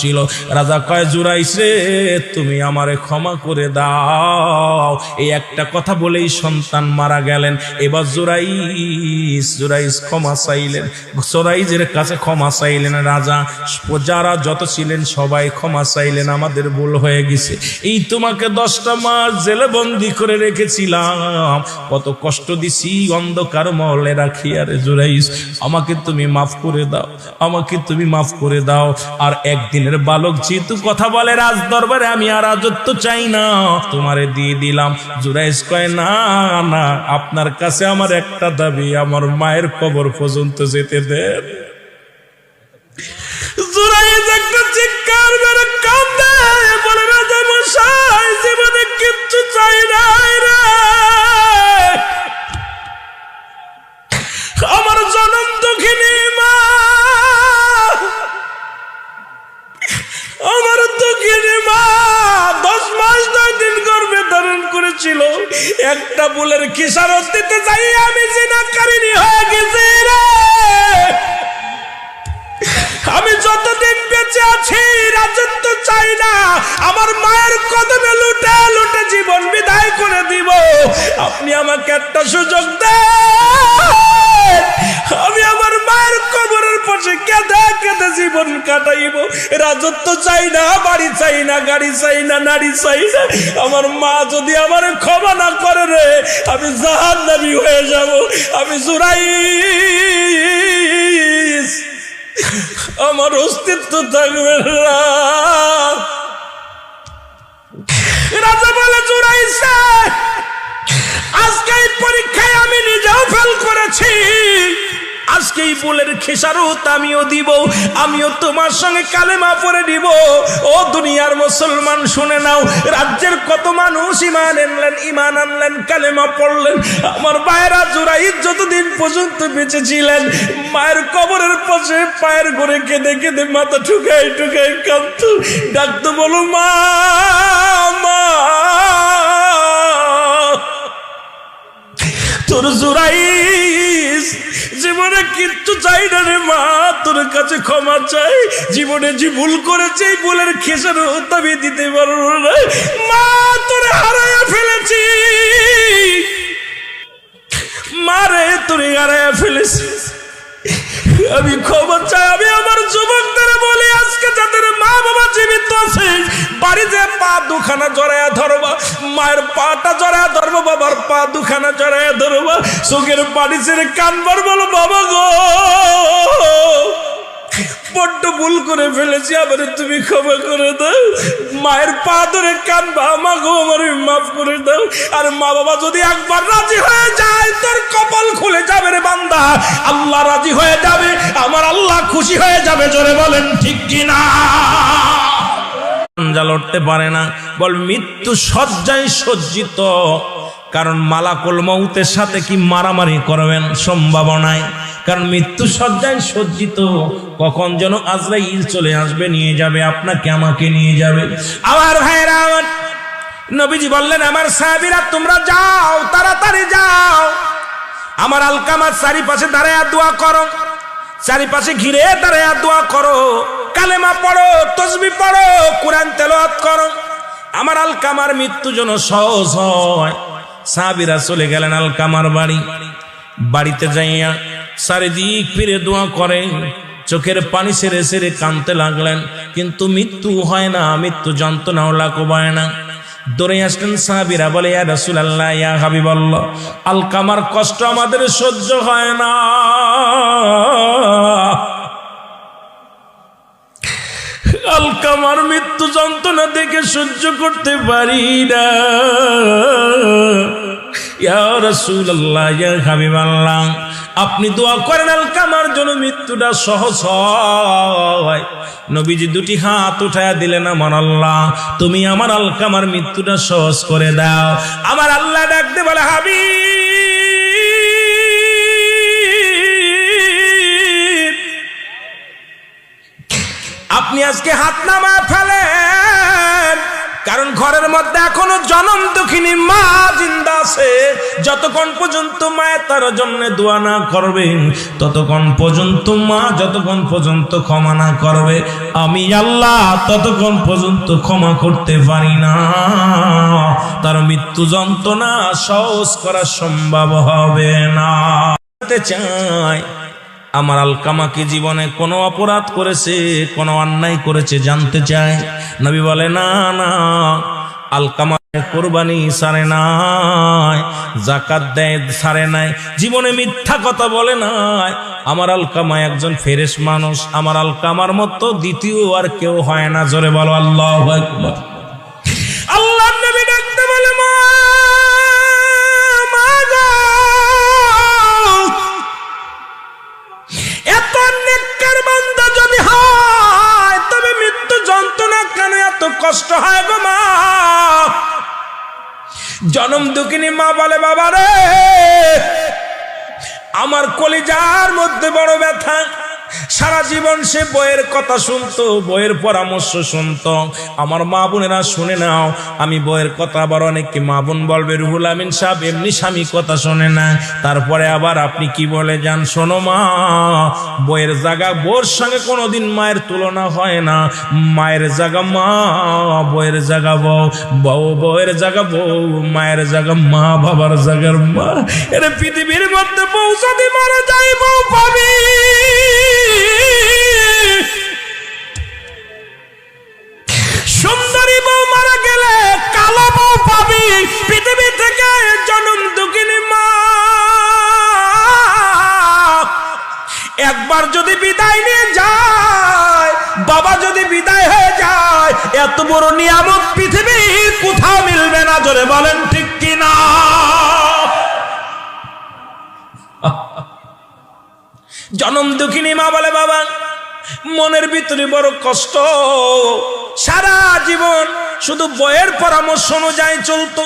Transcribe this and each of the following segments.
ছিল। রাজা কয় জুরাইস তুমি আমারে ক্ষমা করে দাও। এই একটা কথা বলেই সন্তান মারা গেলেন। এবার জুরাইস জুরাইস ক্ষমা চাইলেন। জুরাইজের কাছে ক্ষমা চাইলেন রাজা। যারা যত ছিলেন সবাই ক্ষমা চাইলেন, আমাদের ভুল হয়ে গেছে। এই তোমাকে দশটা মাস জেলে বন্দি করে রেখেছিলাম। কত কষ্ট দিছি অন্ধকার মহলে রাখি। আরে জুরাইস আমাকে তুমি মাফ করে দাও, আমাকে তুমি মাফ করে দাও। আর একদিনের বালক যেহেতু কথা বলে, রাজ দরবারে আমি আর রাজত্ব চাই না। তোমারে দিয়ে দিলাম জুরাইস কয়, না না, আপনার কাছে আমার একটা দাবি, আমার মায়ের কবর পর্যন্ত যেতে জুরাইস একটা বুলের কিসারত দিতে যাই, আমি জিনাকারিনী হয়ে গেছি রে। আমি যতদিন বেঁচে আছি, রাজত্ব চাই না। আমার মায়ের কদমে লুটে লুটে জীবন বিদায় করে দিব। আপনি আমাকে একটা সুযোগ দেন। জীবন কাটাইব। রাজত্ব চাই না, বাড়ি চাই না, গাড়ি চাই না, নারী চাই না। আমার মা যদি আমার ক্ষমা না করে রে, আমি জাহান নামি হয়ে যাব। আমি জুরাই আমার অস্তিত্ব থাকবে রাজা বলে জুড়াইছে আজকে এই পরীক্ষায় আমি নিজেও ফেল করেছি। আজকে এই ফুলের খেসারত আমিও দিব, আমিও তোমার সঙ্গে কালেমা পরে দিব ও দুনিয়ার মুসলমান, শুনে নাও, রাজ্যের কত মানুষ ইমান আনলেন ইমান আনলেন, কালেমা পড়লেন। আমার মায়েরা জোড়াই যতদিন পর্যন্ত বেঁচে ছিলেন, মায়ের কবরের পাশে পায়ের ঘরে কেঁদে কেঁদে মাথা ঠুকাই ঠুকাই কাঁদত। ডাকতো বলো, মা তোর জোরাইস জীবনে কিচ্ছু চাই না রে মা, তোর কাছে ক্ষমা চাই। জীবনে যে ভুল করেছে, এই ভুলের খেসার আমি দিতে পারব না। মা, তোরে হারাইয়া ফেলেছি। মারে তোরে হারাইয়া ফেলেছি। আমি ক্ষমা চাই, আমি আমার যুবকদের বলি, আজকে যাদের মা বাবা জীবিত আছে, বাড়িতে পা দুখানা জড়াইয়া ধরবা, মায়ের পাটা জড়াইয়া ধরবো বাবার পা দুখানা জড়াইয়া ধরবা, চোখের পানি ছেড়ে কানবার বলো, বাবা গো, বড্ড ভুল করে ফেলেছি আবার তুমি ক্ষমা করে দাও। মায়ের পা ধরে কানবা আমার মাফ করে দাও। আর মা বাবা যদি একবার রাজি হয়ে যায়, তোর কপাল খুলে যাবে রে বান্দা। আল্লাহ রাজি হয়ে যাবে, আমার আল্লাহ খুশি হয়ে যাবে, জোরে বলেন, ঠিক কিনা পারে না, বল মৃত্যু সজ্জায় সজ্জিত। কারণ মালাকুল মৌতের সাথে কি মারামারি করবেন? সম্ভাবনায় কারণ মৃত্যু সজ্জায় সজ্জিত। কখন যেন আজরাইল চলে আসবে, নিয়ে যাবে, আপনাকে, আমাকে নিয়ে যাবে। আমার ভাইরা আমার নবীজি বললেন, আমার সাহাবীরা, তোমরা যাও, তাড়াতাড়ি যাও। আমার আলকামার চারিপাশে দাঁড়ায় দোয়া করো। চারিপাশে ঘিরে দাঁড়ায় দোয়া করো। কালেমা পড়ো, তসবি পড়ো, কোরআন তেলাওয়াত করো। আমার আলকামার মৃত্যু যেন সহজ হয়। সাহাবীরা চলে গেলেন আলকামার বাড়ি। বাড়িতে যাইয়া চারিদিক ফিরে দোয়া করেন চোখের পানি সেরে সেরে কানতে লাগলেন, কিন্তু মৃত্যু হয় না, মৃত্যু যন্ত্রণাও লাকবায় না। দৌড়ে আসলেন সাহাবিরা, বলে, ইয়া রাসূলুল্লাহ, ইয়া হাবিবাল্লাহ, আলকামার কষ্ট আমাদের সহ্য হয় না। আলকামার মৃত্যু যন্ত্রণা দেখে সহ্য করতে পারি না। আপনি দোয়া করেন আলকামার জন্য মৃত্যুটা সহজ হয়। নবীজি দুটি হাত উঠায়া দিলেন, আমার আল্লাহ, তুমি আমার আলকামার মৃত্যুটা সহজ করে দাও। আমার আল্লাহ ডাকতে বলে হাবি আপনি আজকে হাত নামা ফেলেন। কারণ ঘরের মধ্যে এখনও জনম দুঃখিনী মা জিন্দা আছে। যতক্ষণ পর্যন্ত মায়ের তার জন্য দোয়া না করবে ততক্ষণ পর্যন্ত মা যতক্ষণ পর্যন্ত ক্ষমা না করবে, আমি আল্লাহ ততক্ষণ পর্যন্ত ক্ষমা করতে পারি না। তার মৃত্যু যন্ত্রণা সহজ করা সম্ভব হবে না। চাই আমার আলকামা কি জীবনে কোনো অপরাধ করেছে, কোনো অন্যায় করেছে জানতে চায়। নবী বলে, না না আলকামা কোরবানি সারে নাই জাকাত সারে নাই, জীবনে মিথ্যা কথা বলে আমার আলকামা একজন মানুষ, আমার আলকামার মতো দ্বিতীয় আর কেউ হয় না। জোরে বলো, আল্লাহ জনম দুঃখিনী মা বলে বাবা রে আমার কলিজার মধ্যে বড় ব্যথা। সারা জীবন সে বইয়ের কথা শুনতো, বইয়ের পরামর্শ শুনতো। আমার মা বোনেরা শুনে নাও, আমি বইয়ের কথা আবার অনেককে মা বোন বলবে, রুহুল আমিন সাহেব এমনি স্বামী কথা শোনে না। তারপরে আবার আপনি কি বলে যান? শোনো মা, বইয়ের জায়গা বোর সঙ্গে কোনোদিন মায়ের তুলনা হয় না। মায়ের জায়গা মা, বইয়ের জায়গা বউ। বউ বউয়ের জায়গা বউ, মায়ের জায়গা মা, বাবার জায়গার মা। এটা পৃথিবীর মধ্যে বউ যদি মারা যায়, বউ পাবি। সুন্দরী বউ মারা গেলে কালো বউ পাবি, পৃথিবী থেকে জনম দুঃখিনী মা। একবার যদি বিদায় নিয়ে যায়, বাবা যদি বিদায় হয়ে যায়, এত বড় নিয়ামত পৃথিবী কোথাও মিলবে না, জোরে বলেন ঠিক কিনা? জনম দুঃখিনী মা বলে, বাবা, মনের ভিতরে বড় কষ্ট। সারা জীবন শুধু বইয়ের পরামর্শ অনুযায়ী চলতো,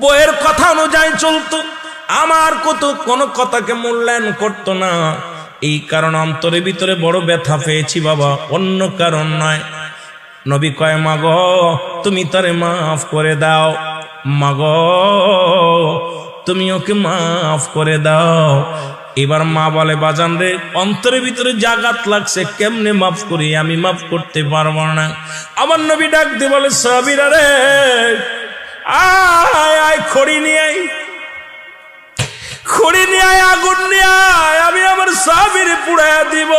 বইয়ের কথা অনুযায়ী চলতো। আমার কত, কোনো কথাকে মূল্যায়ন করতো না। এই কারণ অন্তরের ভিতরে বড় ব্যথা পেয়েছি, বাবা। অন্য কারণ নয়। নবী কয়, মাগ, তুমি তারে মাফ করে দাও। মাগ, তুমি ওকে মাফ করে দাও। এবার মা বলে, বাজান রে, অন্তরের ভিতরে জাগাত লাগছে কেমনে মাফ করি? আমি মাফ করতে পারব না। আমার নবী ডাক দিয়ে বলে, সাবিরা রে, আয় আয় খড়ি নিয়ে আয়। খড়ি নিয়ে আয়, আগুন নিয়ে আয়, আমি আমার সাবির পুড়ায় দিব।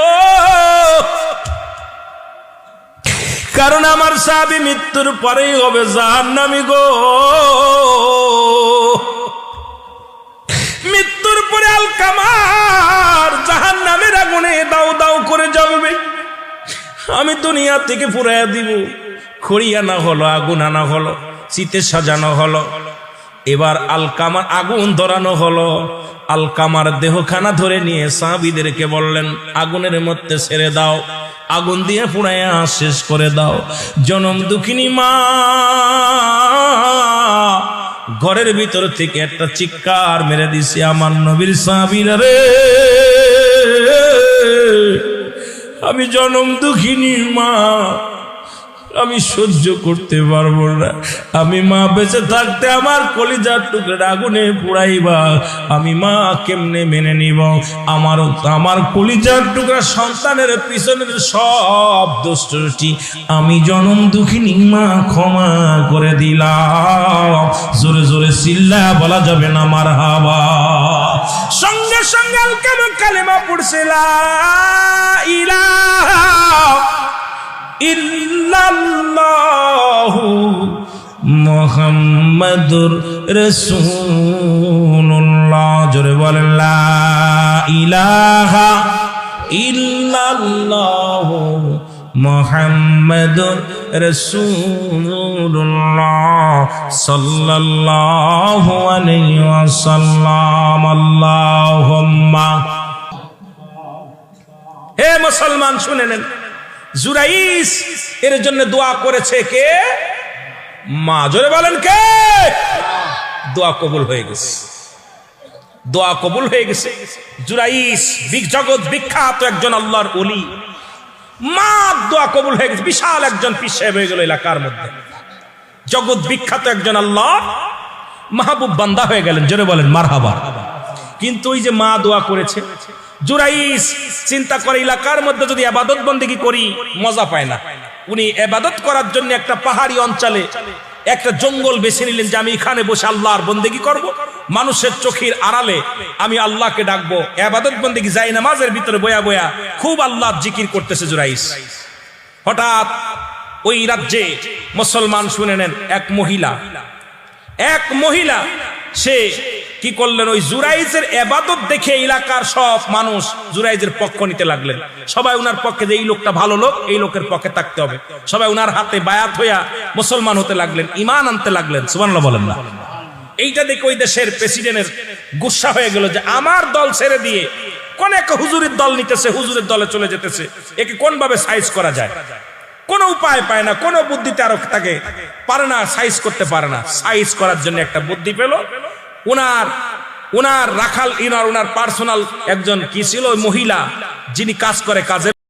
কারণ আমার সাবি মৃত্যুর পরেই হবে জাহান্নামি গো। মৃত্যুর পরে আলকামার আমি দুনিয়া থেকে পুরাইয়া দিব। খড়ি আনা হলো, আগুন আনা হলো, শীতে সাজানো হলো। এবার আলকামার আগুন ধরানো হলো। আলকামার দেহখানা ধরে নিয়ে সাহাবিদেরকে বললেন, আগুনের মধ্যে ছেড়ে দাও, আগুন দিয়ে পুড়াইয়া শেষ করে দাও। জনম দুঃখিনী মা। ঘরের ভিতর থেকে একটা চিৎকার মেরে দিছে আমার নবীর সাহাবিরা রে। আমি জনম দুঃখিনী, মা। আমি সহ্য করতে পারব না। আমি মা, বেঁচে থাকতে আমার কলিজার টুকরা আগুনে পুড়াইবা। আমি মা, কেমনে মেনে নিব? আমার আমার কলিজার টুকরা সন্তানের পিছনের সব দুষ্টটি আমি জনম দুঃখিনী, মা, ক্ষমা করে দিলাম। জোরে জোরে চিল্লা বলা যাবে না আমার হাবা সঙ্গে সঙ্গে কেমন কালেমা পড়ছিলা মোহাম্মদুর রসুল্লাহ জোরে বলেন ইলাহা ইল্লাল্লাহু মোহাম্মদুর রসুল্লাহ সাল্লাল্লাহু আলাইহি ওয়াসাল্লাম। আল্লাহুম্মা। হে মুসলমান, শুনে নেন। জুরাইস এর জন্য দোয়া করেছে কে? মা, জোরে বলেন কে? দোয়া কবুল হয়ে গেছে। দোয়া কবুল হয়ে গেছে। জুরাইস জগৎ, বিখ্যাত একজন আল্লাহর অলি মা দোয়া কবুল হয়ে গেছে। বিশাল একজন সাহেব হয়ে গেল এলাকার মধ্যে। জগৎ বিখ্যাত একজন আল্লাহ। মাহবুব বান্দা হয়ে গেলেন, জোরে বলেন, মারহাবা। কিন্তু ওই যে মা দোয়া করেছে জুরাইস চিন্তা করে এলাকার মধ্যে যদি আবাদত বন্দেগি করি, মজা পায় না। উনি এবাদত করার জন্য একটা পাহাড়ি অঞ্চলে একটা জঙ্গল বেছে নিলেন যে আমি এখানে বসে আল্লাহর বন্দেগি করব। মানুষের চোখের আড়ালে আমি আল্লাহকে ডাকবো। এবাদত বন্দেগি যাই নামাজের ভিতরে বয়া বয়া খুব আল্লাহ জিকির করতেছে জুরাইস হঠাৎ ওই রাজ্যে মুসলমান শুনে নেন এক মহিলা। এক মহিলা, সে কি করলেন? ওই জুরাইজের এবাদত দেখে এলাকার সব মানুষ জুরাইজের পক্ষ নিতে লাগলেন। সবাই উনার পক্ষে যে এই লোকটা ভালো লোক, এই লোকের পক্ষে থাকতে হবে। সবাই উনার হাতে বায়াত হইয়া মুসলমান হতে লাগলেন ইমান আনতে লাগলেন। সুবহানাল্লাহ বলেন না। এইটা দেখে ওই দেশের প্রেসিডেন্টের গুসা হয়ে গেল যে আমার দল ছেড়ে দিয়ে কোন এক হুজুরের দল নিতেছে, হুজুরের দলে চলে যেতেছে। একে কোন ভাবে সাইজ করা যায়? কোনো উপায় পায় না, কোনো বুদ্ধিতে আরও তাকে পারে না, সাইজ করতে পারে না। সাইজ করার জন্য একটা বুদ্ধি পেল। উনার উনার রাখাল ইনার উনার পার্সোনাল একজন কি ছিল? মহিলা যিনি কাজ করে কাজের